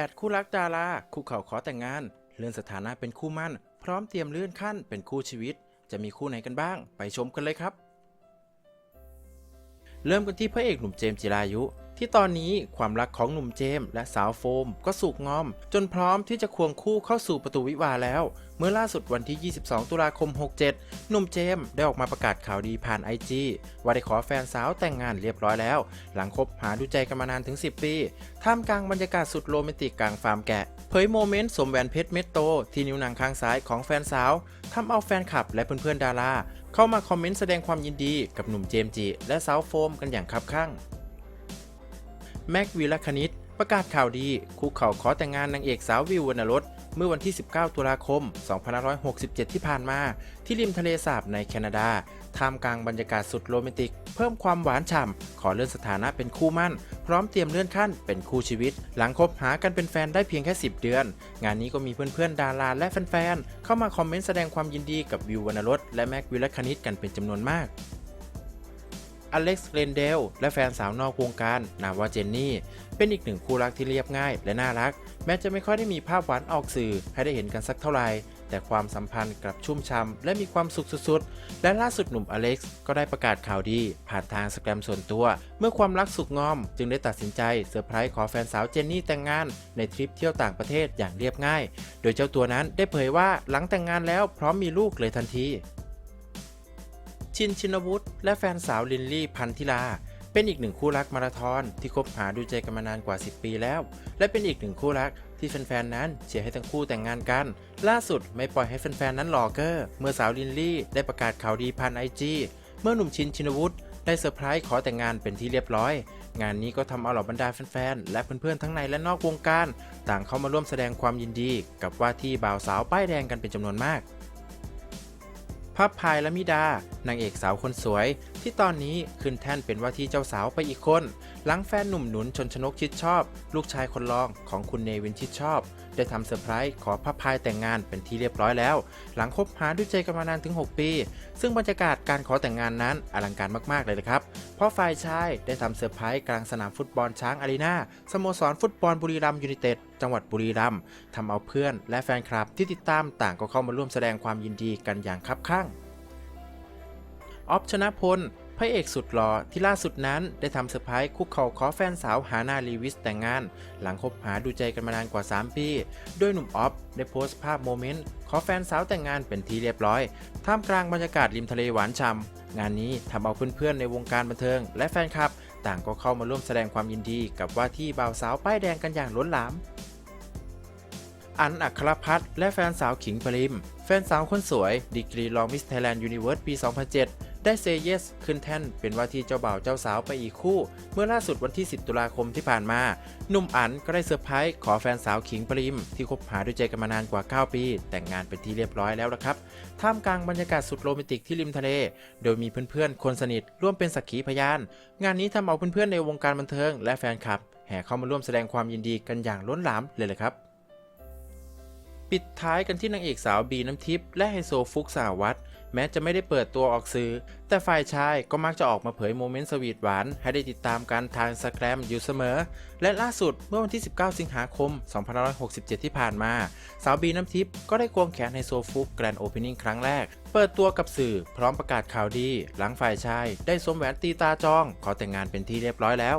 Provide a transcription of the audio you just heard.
8 คู่รักดาราคู่เขาขอแต่งงาน เลื่อนสถานะเป็นคู่มั่น พร้อมเตรียมเลื่อนขั้นเป็นคู่ชีวิต จะมีคู่ไหนกันบ้าง ไปชมกันเลยครับ เริ่มกันที่พระเอกหนุ่มเจมส์จิรายุ ที่ตอนนี้ความรักของหนุ่มเจมส์และสาวโฟมก็สุกงอม จนพร้อมที่จะควงคู่เข้าสู่ประตูวิวาแล้ว เมื่อล่าสุดวันที่ 22 ตุลาคม 67 หนุ่มเจมส์ได้ออกมาประกาศข่าวดีผ่านไอจีว่าได้ขอแฟนสาวแต่งงานเรียบร้อยแล้ว หลังคบหาดูใจกันมานานถึง 10 ปี ท่ามกลางบรรยากาศสุดโรแมนติกกลางฟาร์มแกะเผยโมเมนต์สวมแหวนเพชรเม็ดโต ที่นิ้วนางข้างซ้ายของแฟนสาวทำเอาแฟนคลับและเพื่อนๆดาราเข้ามาคอมเมนต์แสดงความยินดีกับหนุ่มเจมส์จิและสาวโฟมกันอย่างคับข้าง แม็กวีลคณิต ประกาศข่าวดี คุกเข่าขอแต่งงานนางเอกสาววิววรรณรสเมื่อวันที่ 19 ตุลาคม 2567 ที่ผ่านมา ที่ริมทะเลสาบในแคนาดา ท่ามกลางบรรยากาศสุดโรแมนติก เพิ่มความหวานฉ่ำ ขอเลื่อนสถานะเป็นคู่มั่น พร้อมเตรียมเลื่อนขั้นเป็นคู่ชีวิต หลังคบหากันเป็นแฟนได้เพียงแค่ 10 เดือน งานนี้ก็มีเพื่อนๆ ดาราและแฟนๆ เข้ามาคอมเมนต์แสดงความยินดีกับวิววรรณรสและแม็กวิลคณิตกันเป็นจำนวนมาก อเล็กซ์เรนเดลและแฟนสาวนอกวงการนามว่าเจนนี่ เป็นอีกหนึ่งคู่รักที่เรียบง่ายและน่ารัก แม้จะไม่ค่อยได้มีภาพหวานออกสื่อให้ได้เห็นกันสักเท่าไหร่แต่ความสัมพันธ์กลับชุ่มช่ำและมีความสุขสุดๆ และล่าสุดหนุ่มอเล็กซ์ก็ได้ประกาศข่าวดี ผ่านทางสแกรมส่วนตัว เมื่อความรักสุกงอม จึงได้ตัดสินใจเซอร์ไพรส์ขอแฟนสาวเจนนี่แต่งงาน ในทริปเที่ยวต่างประเทศอย่างเรียบง่าย โดยเจ้าตัวนั้นได้เผยว่าหลังแต่งงานแล้วพร้อมมีลูกเลยทันที ชินชินวุฒิและแฟนสาวลินลี่พันธิลา เป็นอีกหนึ่งคู่รักมาราธอนที่คบหาดูใจกันมานานกว่า 10 ปีแล้ว และเป็นอีกหนึ่งคู่รักที่แฟนๆนั้นเชียร์ให้ทั้งคู่แต่งงานกัน ล่าสุดไม่ปล่อยให้แฟนๆนั้นรอเกอร์เมื่อสาวลินลี่ได้ประกาศข่าวดีผ่านไอจีเมื่อหนุ่มชินชินวุฒิได้เซอร์ไพรส์ขอแต่งงานเป็นที่เรียบร้อย งานนี้ก็ทำเอาเหล่าบรรดาแฟนๆ และเพื่อนๆ ทั้งในและนอกวงการ ต่างเข้ามาร่วมแสดงความยินดี กับว่าที่บ่าวสาวป้ายแดงกันเป็นจำนวนมาก พับพายและมิดา นางเอกสาวคนสวย ที่ตอนนี้ขึ้นแท่นเป็นว่าที่เจ้าสาวไปอีกคน หลังแฟนหนุ่มหนุนชนชนกชิดชอบ ลูกชายคนรองของคุณเนวินชิดชอบ ได้ทำเซอร์ไพรส์ขอพับพายแต่งงานเป็นที่เรียบร้อยแล้ว หลังคบหาด้วยใจกันมานานถึง 6 ปี ซึ่งบรรยากาศการขอแต่งงานนั้นอลังการมาก ๆ เลยนะครับ เพราะฝ่ายชายได้ทำเซอร์ไพรส์กลางสนามฟุตบอลช้างอารีนาสโมสรฟุตบอลบุรีรัมย์ยูไนเต็ดจังหวัดบุรีรัมย์ทำเอาเพื่อน และแฟนคลับที่ติดตามต่างก็เข้ามาร่วมแสดงความยินดีกันอย่างคับข้างออฟชนะพล พระเอกสุดหล่อที่ล่าสุดนั้นได้ทำเซอร์ไพรส์คุกเข่าขอแฟนสาวฮานาลีวิสแต่งงาน หลังคบหาดูใจกันมานานกว่า 3 ปี โดยหนุ่มออฟได้โพสต์ภาพโมเมนต์ ขอแฟนสาวแต่งงานเป็นที่เรียบร้อย ท่ามกลางบรรยากาศริมทะเลหวานฉ่ำงานนี้ทำเอาเพื่อนๆในวงการบันเทิง และแฟนคลับ ต่างก็เข้ามาร่วมแสดงความยินดีกับว่าที่บ่าวสาวป้ายแดงกันอย่างล้นหลามอันอัครพัฒน์และแฟนสาวขิงปริม แฟนสาวคนสวย ดีกรีรองมิสไทยแลนด์ยูนิเวิร์สปี 2007 ได้เซเยสขึ้นแท่นเป็นว่าที่เจ้าบ่าวเจ้าสาวไปอีกคู่ เมื่อล่าสุดวันที่ 10 ตุลาคมที่ผ่านมา หนุ่มอันก็ได้เซอร์ไพรส์ขอแฟนสาวขิงปริม ที่คบหาด้วยใจกันมานานกว่า 9 ปี แต่งงานเป็นที่เรียบร้อยแล้วละครับ ท่ามกลางบรรยากาศสุดโรแมนติกที่ริมทะเล โดยมีเพื่อนๆ คนสนิทร่วมเป็นสักขีพยาน งานนี้ทำเอาเพื่อนๆในวงการบันเทิง และแฟนคลับแห่เข้ามาร่วมแสดงความยินดีกันอย่างล้นหลามเลยลยครับ ปิดท้ายกันที่นางเอกสาวบีน้ำทิพย์และไฮโซฟุกสาวัตรแม้จะไม่ได้เปิดตัวออกสื่อ แต่ฝ่ายชายก็มักจะออกมาเผยโมเมนต์สวีทหวาน ให้ได้ติดตามกันทางสแกรมอยู่เสมอ และล่าสุดเมื่อวันที่ 19 สิงหาคม 2567 ที่ผ่านมา สาวบีน้ำทิพย์ก็ได้ควงแขนไฮโซฟุกแกรนด์โอเพนนิ่งครั้งแรก เปิดตัวกับสื่อพร้อมประกาศข่าวดี หลังฝ่ายชาย ได้สวมแหวนตีตาจอง ขอแต่งงานเป็นที่เรียบร้อยแล้ว